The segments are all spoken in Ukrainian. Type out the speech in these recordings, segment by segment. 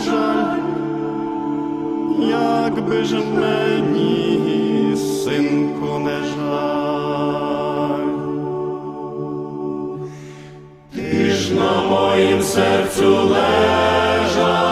жаль, як би ж мені, синку, не жаль, ти ж на моїм серцю лежа.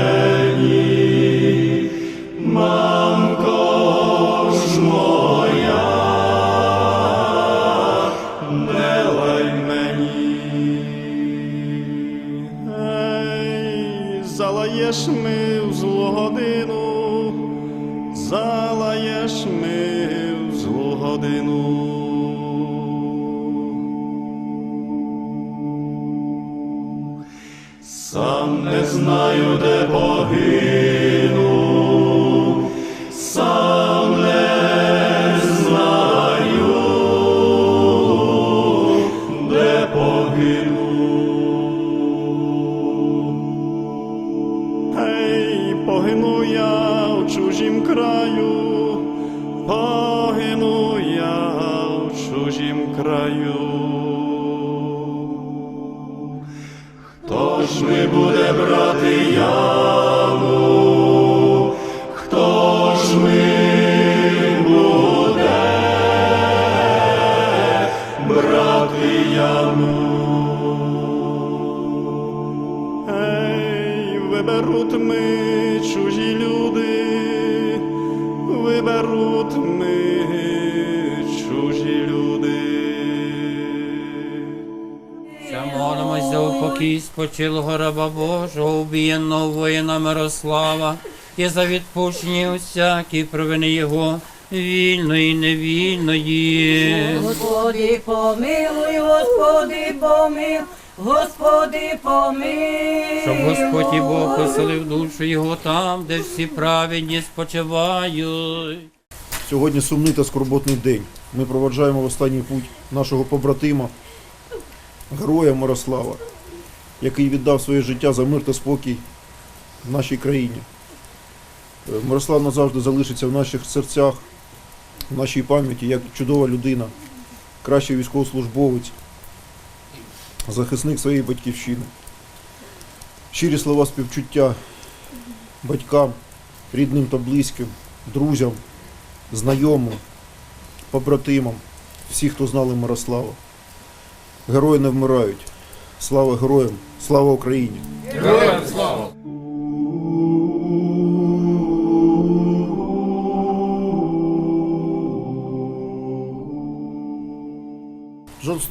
Amen. і за відпущення усякі провини Його. Вільної, невільної. Господи, помилуй, Господи, помилуй, Господи, помилуй. Щоб Господь і Бог поселив душу його там, де всі праведні спочивають. Сьогодні сумний та скорботний день. Ми проваджаємо в останній путь нашого побратима, героя Мирослава, який віддав своє життя за мир та спокій в нашій країні. Мирослав назавжди залишиться в наших серцях, в нашій пам'яті як чудова людина, кращий військовослужбовець, захисник своєї батьківщини. Щирі слова співчуття батькам, рідним та близьким, друзям знайомим, побратимам, всі, хто знали Мирослава. Герої не вмирають. Слава героям! Слава Україні!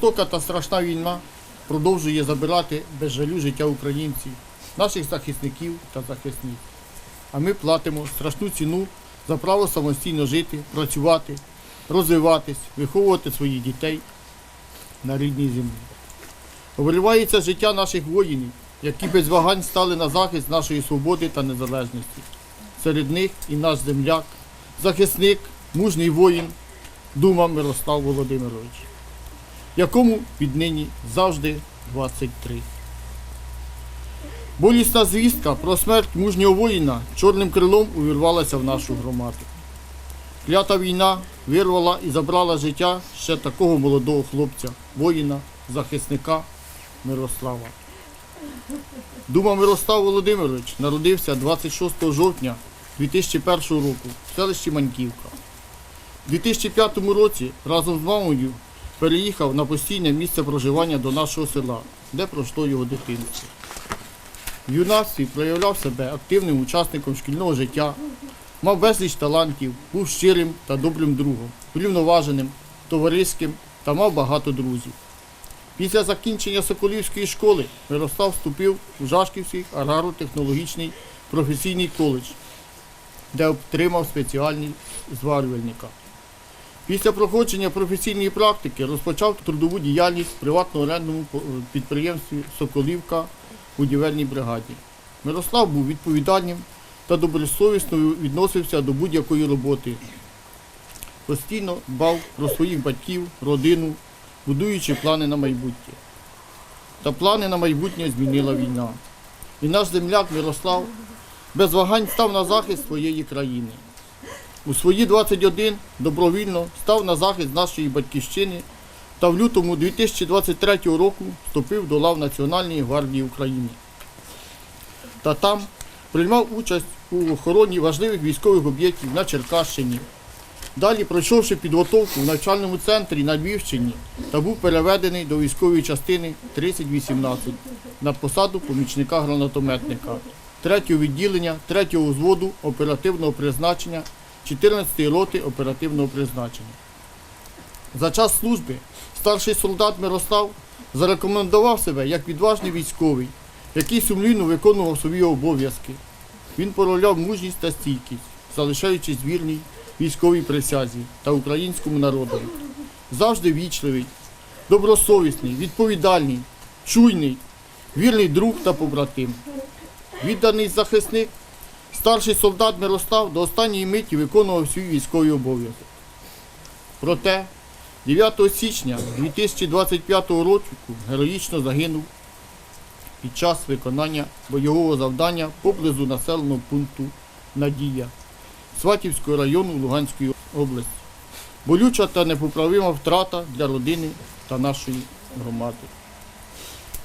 Жорстока та страшна війна продовжує забирати без жалю життя українців, наших захисників та захисниць. А ми платимо страшну ціну за право самостійно жити, працювати, розвиватись, виховувати своїх дітей на рідній землі. Обривається життя наших воїнів, які без вагань стали на захист нашої свободи та незалежності. Серед них і наш земляк, захисник, мужній воїн, Дума Мирослав Володимирович якому віднині завжди 23. Болісна звістка про смерть мужнього воїна чорним крилом увірвалася в нашу громаду. Клята війна вирвала і забрала життя ще такого молодого хлопця, воїна, захисника Мирослава. Дума Мирослав Володимирович народився 26 жовтня 2001 року в селищі Маньківка. У 2005 році разом з мамою переїхав на постійне місце проживання до нашого села, де пройшло його дитинство. В юнацтві проявляв себе активним учасником шкільного життя, мав безліч талантів, був щирим та добрим другом, врівноваженим, товариським та мав багато друзів. Після закінчення Соколівської школи Мирослав вступив у Жашківський аграрно-технологічний професійний коледж, де отримав спеціальність зварювальника. Після проходження професійної практики розпочав трудову діяльність в приватно-орендному підприємстві Соколівка у будівельній бригаді. Мирослав був відповідальним та добросовісно відносився до будь-якої роботи. Постійно дбав про своїх батьків, родину, будуючи плани на майбутнє. Та плани на майбутнє змінила війна. І наш земляк Мирослав без вагань став на захист своєї країни. У свої 21 добровільно став на захист нашої батьківщини та в лютому 2023 року вступив до лав Національної гвардії України. Та там приймав участь у охороні важливих військових об'єктів на Черкащині. Далі, пройшовши підготовку в навчальному центрі на Львівщині та був переведений до військової частини 3018 на посаду помічника гранатометника 3-го відділення 3-го взводу оперативного призначення 14-ї роти оперативного призначення. За час служби старший солдат Мирослав зарекомендував себе як відважний військовий, який сумлінно виконував свої обов'язки. Він проявляв мужність та стійкість, залишаючись вірній військовій присязі та українському народу. Завжди вічливий, добросовісний, відповідальний, чуйний, вірний друг та побратим. Відданий захисник Старший солдат Мирослав до останньої миті виконував свій військовий обов'язок. Проте 9 січня 2025 року героїчно загинув під час виконання бойового завдання поблизу населеного пункту Надія Сватівського району Луганської області. Болюча та непоправима втрата для родини та нашої громади.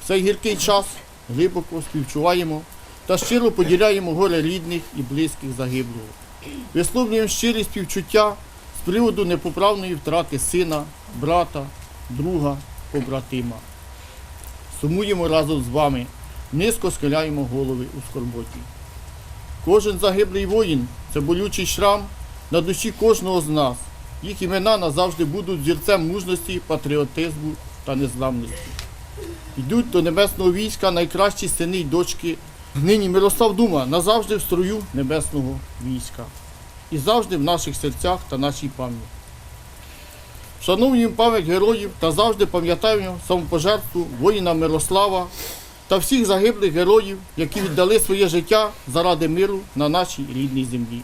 В цей гіркий час глибоко співчуваємо та щиро поділяємо горе рідних і близьких загиблого. Висловлюємо щирі співчуття з приводу непоправної втрати сина, брата, друга, побратима. Сумуємо разом з вами, низько схиляємо голови у скорботі. Кожен загиблий воїн це болючий шрам на душі кожного з нас. Їх імена назавжди будуть зірцем мужності, патріотизму та незламності. Йдуть до небесного війська найкращі сини й дочки Нині Мирослав Дума назавжди в строю небесного війська і завжди в наших серцях та нашій пам'яті. Вшановуємо пам'ять героїв та завжди пам'ятаємо самопожертву воїна Мирослава та всіх загиблих героїв, які віддали своє життя заради миру на нашій рідній землі.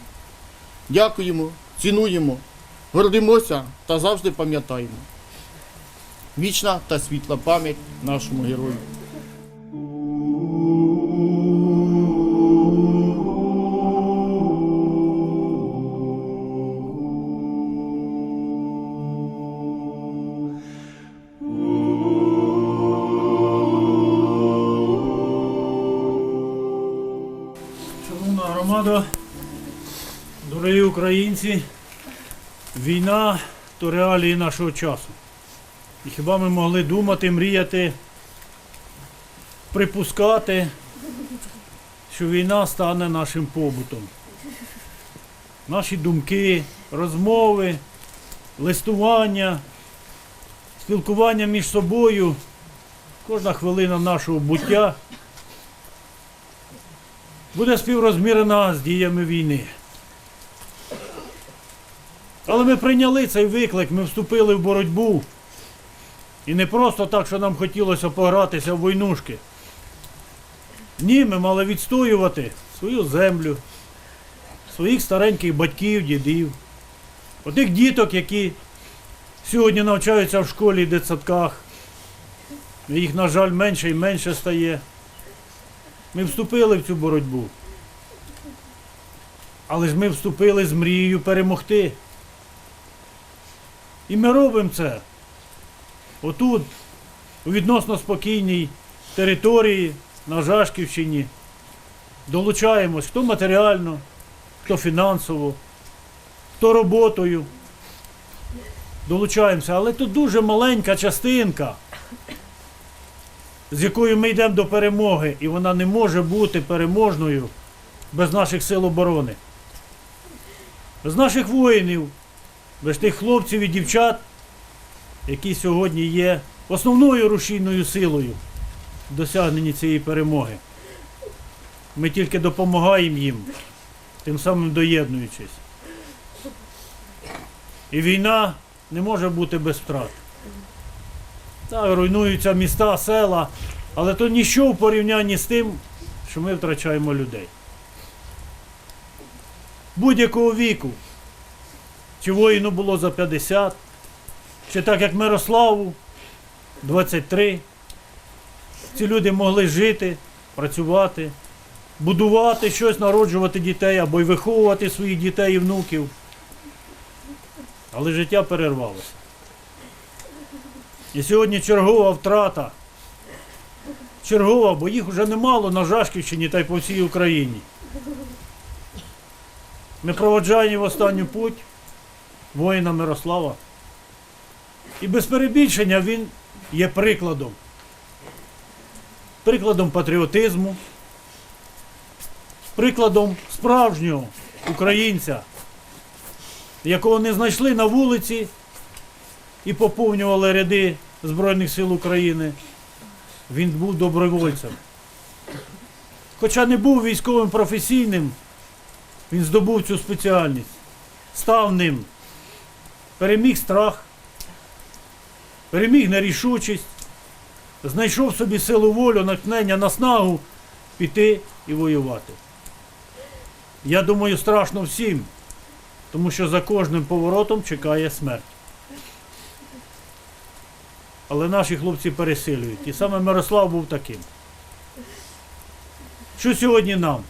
Дякуємо, цінуємо, гордимося та завжди пам'ятаємо. Вічна та світла пам'ять нашому герою. Українці, війна то реалії нашого часу. І хіба ми могли думати, мріяти, припускати, що війна стане нашим побутом. Наші думки, розмови, листування, спілкування між собою, кожна хвилина нашого буття буде співрозмірена з діями війни. Але ми прийняли цей виклик, ми вступили в боротьбу. І не просто так, що нам хотілося погратися в войнушки. Ні, ми мали відстоювати свою землю, своїх стареньких батьків, дідів, отих діток, які сьогодні навчаються в школі і дитсадках. Їх, на жаль, менше і менше стає. Ми вступили в цю боротьбу. Але ж ми вступили з мрією перемогти. І ми робимо це. Отут, у відносно спокійній території на Жашківщині. Долучаємось хто матеріально, хто фінансово, хто роботою. Долучаємося, але тут дуже маленька частинка з якою ми йдемо до перемоги, і вона не може бути переможною без наших сил оборони. Без наших воїнів, без тих хлопців і дівчат, які сьогодні є основною рушійною силою в досягненні цієї перемоги. Ми тільки допомагаємо їм, тим самим доєднуючись. І війна не може бути без втрат. Так, руйнуються міста, села, але то ніщо в порівнянні з тим, що ми втрачаємо людей. Будь-якого віку. Чи воїну було за 50, чи так як Мирославу 23. Ці люди могли жити, працювати, будувати щось, народжувати дітей або й виховувати своїх дітей і внуків. Але життя перервалося. І сьогодні чергова втрата. Чергова, бо їх вже немало на Жашківщині та й по всій Україні. Ми проводжаємо в останню путь воїна Мирослава. І без перебільшення він є прикладом. Прикладом патріотизму, прикладом справжнього українця, якого не знайшли на вулиці і поповнювали ряди Збройних сил України. Він був добровольцем. Хоча не був військовим професійним, він здобув цю спеціальність, став ним, переміг страх, переміг нерішучість, знайшов собі силу волю, натхнення, наснагу піти і воювати. Я думаю, страшно всім, тому що за кожним поворотом чекає смерть. Але наші хлопці пересилюють. І саме Мирослав був таким. Що сьогодні нам?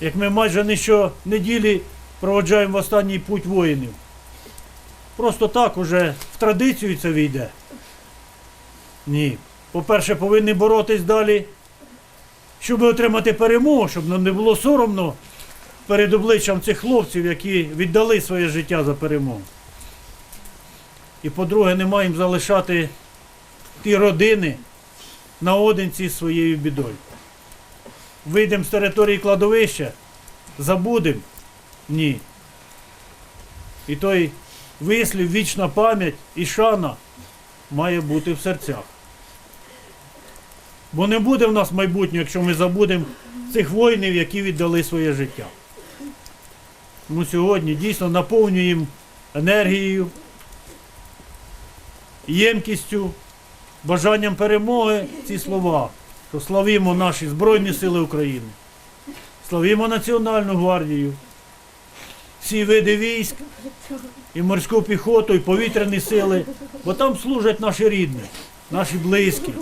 Як ми майже не щонеділі проводжаємо в останній путь воїнів. Просто так уже в традицію це війде. Ні. По-перше, повинні боротись далі, щоб отримати перемогу, щоб нам не було соромно перед обличчям цих хлопців, які віддали своє життя за перемогу. І по-друге, не маємо залишати ті родини наодинці своєю бідою. Вийдемо з території кладовища, забудемо? Ні. І той вислів, вічна пам'ять і шана має бути в серцях. Бо не буде в нас майбутнього, якщо ми забудемо цих воїнів, які віддали своє життя. Тому сьогодні дійсно наповнюємо енергією, ємкістю, бажанням перемоги ці слова, що славімо наші Збройні Сили України, славімо Національну гвардію, всі види військ, і морську піхоту, і повітряні сили, бо там служать наші рідні, наші близькі,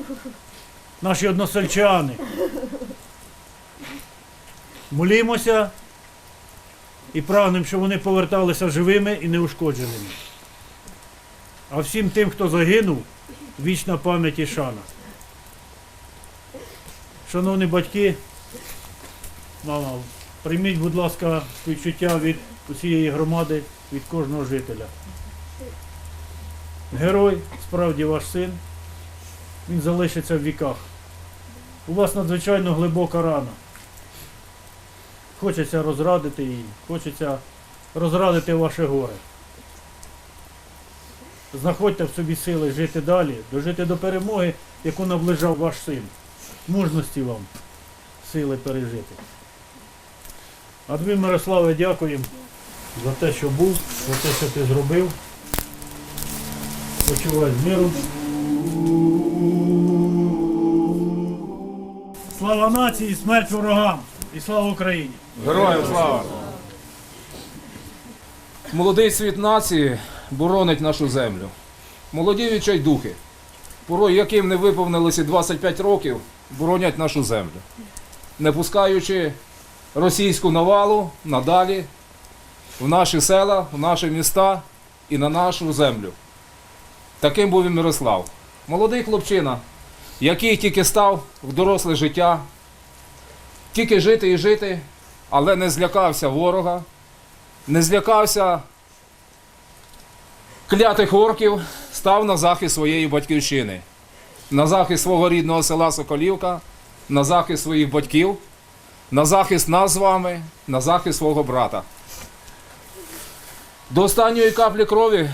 наші односельчани. Молімося і прагнемо, щоб вони поверталися живими і неушкодженими. А всім тим, хто загинув, вічна пам'ять і шана. Шановні батьки, мама, прийміть, будь ласка, співчуття від усієї громади, від кожного жителя. Герой, справді ваш син, він залишиться в віках. У вас надзвичайно глибока рана. Хочеться розрадити її, хочеться розрадити ваше горе. Знаходьте в собі сили жити далі, дожити до перемоги, яку наближав ваш син. Мужності вам, сили пережити. А Мирославе, дякуємо за те, що був, за те, що ти зробив. Почувай з миром. Слава нації, смерть ворогам і слава Україні! Героям слава! Молодий світ нації боронить нашу землю. Молоді відчайдухи, порой яким не виповнилося 25 років, боронять нашу землю, не пускаючи російську навалу надалі в наші села, в наші міста і на нашу землю. Таким був і Мирослав. Молодий хлопчина, який тільки став в доросле життя, тільки жити і жити, але не злякався ворога, не злякався клятих орків, став на захист своєї батьківщини, на захист свого рідного села Соколівка, на захист своїх батьків, на захист нас з вами, на захист свого брата. До останньої каплі крові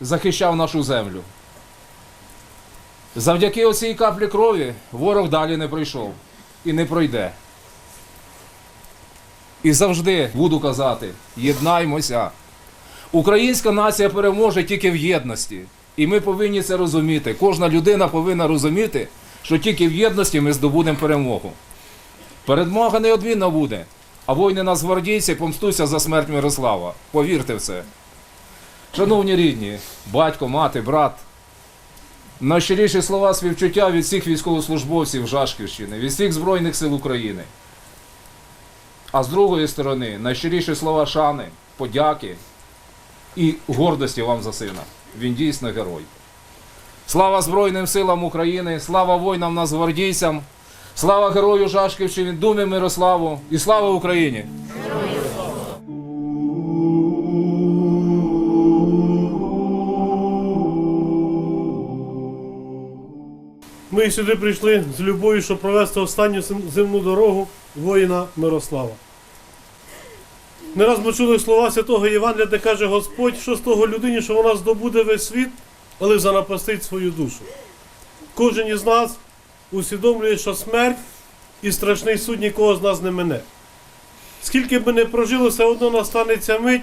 захищав нашу землю. Завдяки оцій каплі крові ворог далі не прийшов і не пройде. І завжди буду казати: єднаймося. Українська нація переможе тільки в єдності. І ми повинні це розуміти. Кожна людина повинна розуміти, що тільки в єдності ми здобудемо перемогу. Перемога неодмінна буде, а воїни нацгвардійці помстуться за смерть Мирослава. Повірте в це. Шановні рідні, батько, мати, брат, найщиріші слова співчуття від всіх військовослужбовців Жашківщини, від всіх Збройних сил України. А з другої сторони, найщиріші слова шани, подяки і гордості вам за сина. Він дійсно герой. Слава Збройним силам України, слава воїнам нацгвардійцям, слава герою Жашківщини, Думі Мирославу і слава Україні! Ми сюди прийшли з любов'ю, щоб провести останню земну дорогу воїна Мирослава. Не раз ми чули слова святого Євангелія, де каже Господь, що з того людині, що вона здобуде весь світ, але занапастить свою душу. Кожен із нас усвідомлює, що смерть і страшний суд нікого з нас не мине. Скільки б ми не прожили, все одно настанеться мить,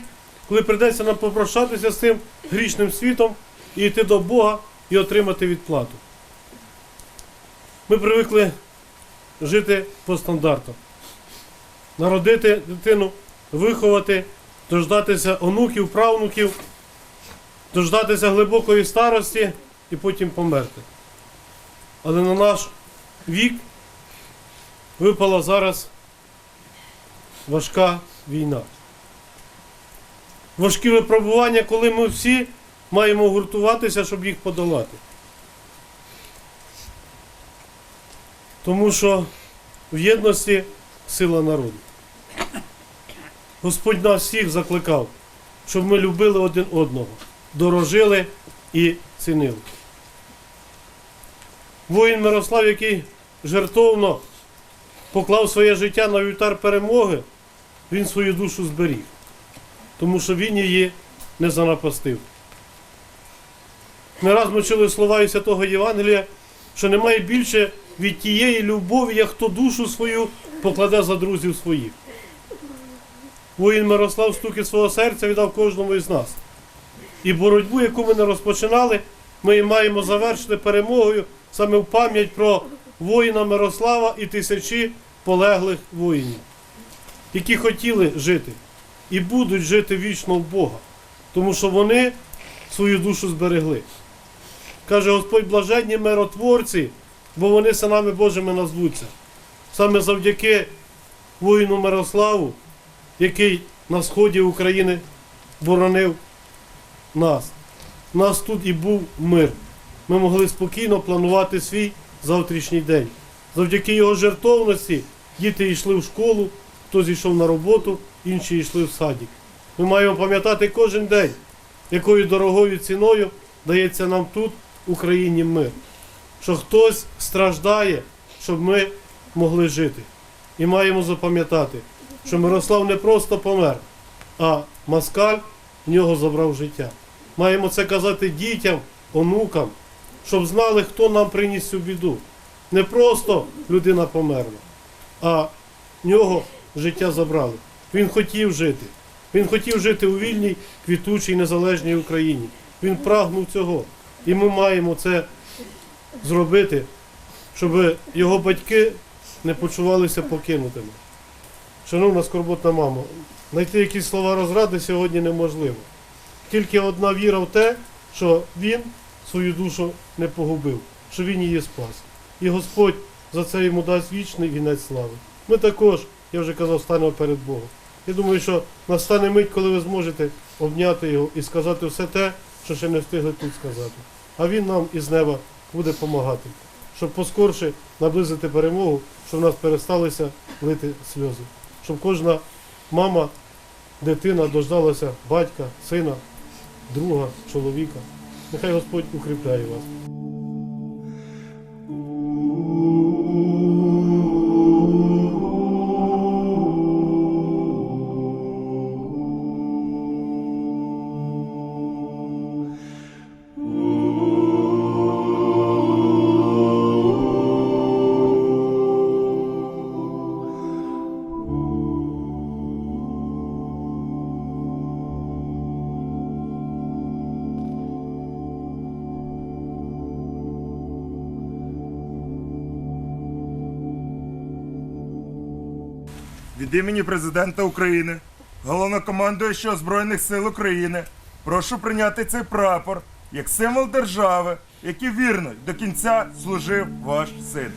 коли прийдеться нам попрощатися з цим грішним світом і йти до Бога і отримати відплату. Ми привикли жити по стандартам. Народити дитину, виховати, дождатися онуків, правнуків, дождатися глибокої старості і потім померти. Але на наш вік випала зараз важка війна. Важкі випробування, коли ми всі маємо гуртуватися, щоб їх подолати. Тому що в єдності сила народу. Господь нас всіх закликав, щоб ми любили один одного, дорожили і цінили. Воїн Мирослав, який жертовно поклав своє життя на вівтар перемоги, він свою душу зберіг, тому що він її не занапастив. Не раз ми чули слова із святого Євангелія, що немає більше від тієї любові, як хто душу свою покладе за друзів своїх. Воїн Мирослав стуки свого серця віддав кожному із нас. І боротьбу, яку ми не розпочинали, ми маємо завершити перемогою саме в пам'ять про воїна Мирослава і тисячі полеглих воїнів, які хотіли жити і будуть жити вічно в Бога, тому що вони свою душу зберегли. Каже Господь блаженні миротворці, бо вони синами Божими назвуться. Саме завдяки воїну Мирославу, який на сході України боронив нас. У нас тут і був мир. Ми могли спокійно планувати свій завтрашній день. Завдяки його жертовності діти йшли в школу, хтось йшов на роботу, інші йшли в садик. Ми маємо пам'ятати кожен день, якою дорогою ціною дається нам тут, в Україні, мир. Що хтось страждає, щоб ми могли жити. І маємо запам'ятати, що Мирослав не просто помер, а москаль в нього забрав життя. Маємо це казати дітям, онукам, щоб знали, хто нам приніс цю біду. Не просто людина померла, а нього життя забрали. Він хотів жити. Він хотів жити у вільній, квітучій, незалежній Україні. Він прагнув цього. І ми маємо це зробити, щоб його батьки не почувалися покинутими. Шановна скорботна мамо, знайти якісь слова розради сьогодні неможливо. Тільки одна віра в те, що він свою душу не погубив, що він її спас. І Господь за це йому дасть вічний вінець слави. Ми також, я вже казав, станемо перед Богом. Я думаю, що настане мить, коли ви зможете обняти його і сказати все те, що ще не встигли тут сказати. А він нам із неба буде допомагати, щоб поскорше наблизити перемогу, щоб в нас пересталися лити сльози, щоб кожна мама, дитина дождалася батька, сина, друга, чоловіка. Нехай Господь укріпляє вас. Імені президента України, головнокомандуючого Збройних сил України, прошу прийняти цей прапор як символ держави, який вірно до кінця служив ваш син.